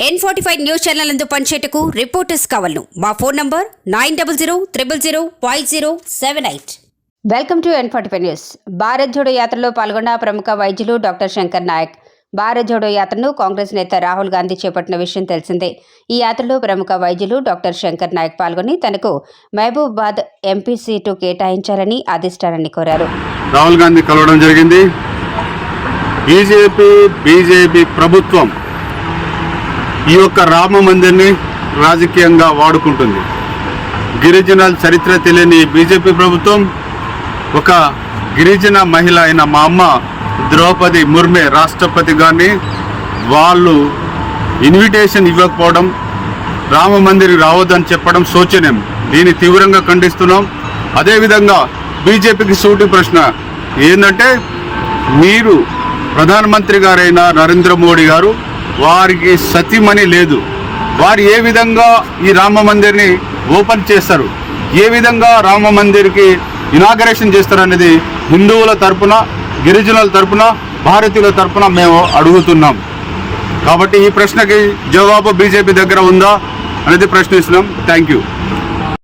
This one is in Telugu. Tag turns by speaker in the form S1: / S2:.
S1: N forty five news channel నందు పనిచేయటకు రిపోర్టర్స్ కావాలను. మా phone number nine double zero triple zero five zero seven eight welcome to N forty five news Bharat Jodo యాత్రలో పాల్గొన్న ప్రముఖ వైద్యులు డాక్టర్ శంకర్ నాయక్ భారత్ జోడో యాత్రను కాంగ్రెస్ నేత రాహుల్ గాంధీ చేపట్టిన విషయం తెలిసిందే ఈ యాత్రలో ప్రముఖ వైద్యులు డాక్టర్ శంకర్ నాయక్ పాల్గొని తనకు మహబూబాబాద్ ఎంపీ సీటు కేటాయించాలని అధిష్టానాన్ని కోరారు.
S2: రాహుల్ గాంధీ కలవడం జరిగింది. బీజేపీ బీజేపీ ప్రభుత్వం ఈ యొక్క రామ మందిర్ని రాజకీయంగా వాడుకుంటుంది. గిరిజనాల చరిత్ర తెలియని బీజేపీ ప్రభుత్వం ఒక గిరిజన మహిళ అయిన మా అమ్మ ద్రౌపది ముర్మే రాష్ట్రపతి గారిని వాళ్ళు ఇన్విటేషన్ ఇవ్వకపోవడం రామ మందిర్ రావద్దని చెప్పడం శోచనీయం దీన్ని తీవ్రంగా ఖండిస్తున్నాం. అదేవిధంగా బీజేపీకి సూటి ప్రశ్న ఏంటంటే మీరు ప్రధానమంత్రి గారైన నరేంద్ర మోడీ గారు వారికి సతీమణి లేదు. వారు ఏ విధంగా ఈ రామ మందిర్ని ఓపెన్ చేస్తారు? ఏ విధంగా రామ మందిర్కి ఇనాగరేషన్ చేస్తారు అనేది హిందువుల తరపున గిరిజనుల తరపున భారతీయుల తరపున మేము అడుగుతున్నాం. కాబట్టి ఈ ప్రశ్నకి జవాబు బీజేపీ దగ్గర ఉందా అనేది ప్రశ్నిస్తున్నాం. Thank you